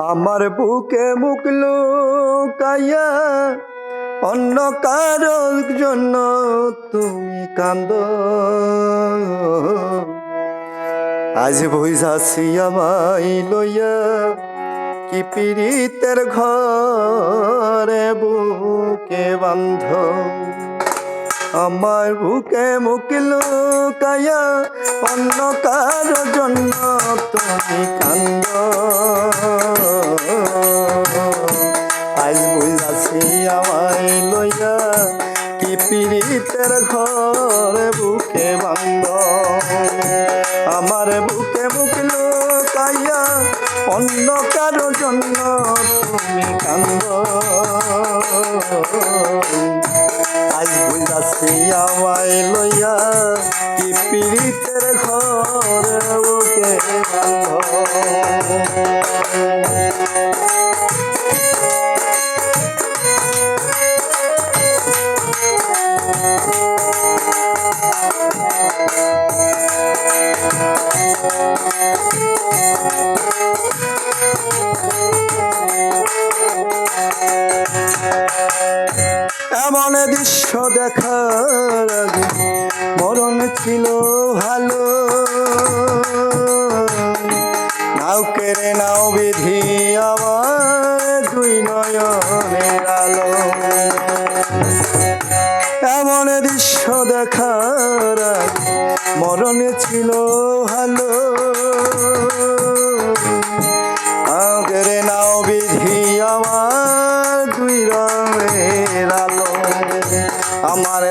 আমার বুকে মুখ লুকাইয়া অন্য কারোর জন্য তুমি কান্দ। আজ বইসাছি আমায় লইয়া কি পীড়িতের ঘরে বুকে বান্ধ আমার বুকে মুখ লুকাইয়া অন্য কারও জন্য তুমি কান্দ। আজ বুঝাছি আমায় লইয়া কি পীড়িতের ঘরে বুকে বান্ধ আমার বুকে মুখ লুকাইয়া অন্য কারও জন্য তুমি কান্দ। আমায় লইয়া কি পীড়িতের ঘরে বুকে বান্ধ এমন দৃশ্য দেখার আগে মরণ ছিল ভালো। নাও কেড়ে নাও বিধি আমার দুই নয়নের আলো। এমন দৃশ্য দেখার মরণ ছিল ভালো। আগের নাও বিধি আমার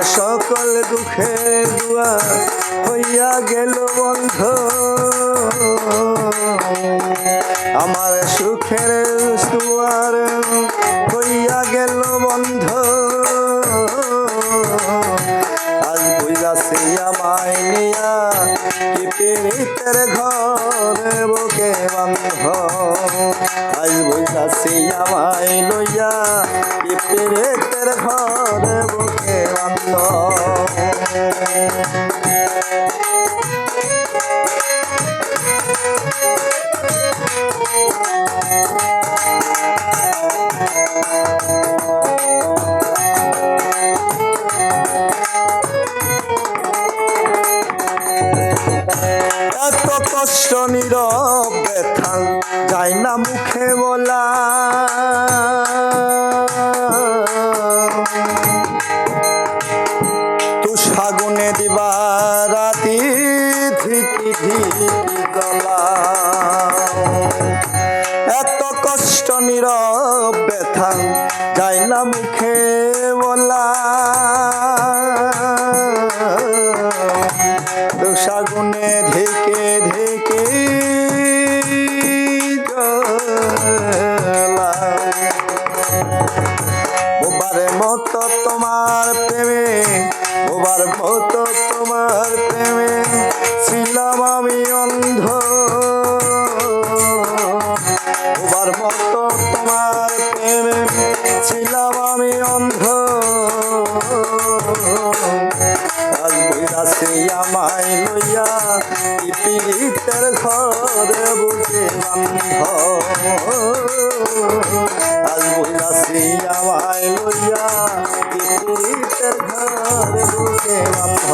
সকল দুঃখের দুয়া হইয়া গেল বন্ধ। আমার সুখের দুয়ার হইয়া গেল বন্ধ। আজ বুঝাছি আমায় নিয়া কি পীড়িতের ঘরে, বুকে বন্ধ। আজ বুঝাছি আমায় লইয়া কি পীড়িতের ঘরে এত কষ্ট, নীরব ব্যথা, যায় না মুখে বলা। তু সাগুনে দিবা রাতি ধিকি ধিকি গলা কষ্ট, নীরব ব্যথা যায় না মুখে বলা। সাগুনে ঢেকে ঢেকে বোবার মতো তোমার প্রেমে, বোবার মতো তোমার প্রেমে। আমি অন্ধ। আজ বইরাছে আমায় লইয়া কি পীড়িতের ঘরে বুকে বান্ধ আজ বইরাছে আমায় লইয়া কি পীড়িতের ঘরে বুকে বান্ধ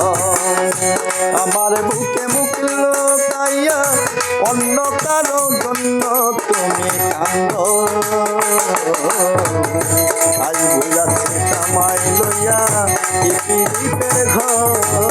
আমার বুকে মুখ লুকাইয়া অন্য কারও জন্য তুমি কান্দ আজ বুঝাচ্ছে কামাই লইয়া কি ঘর।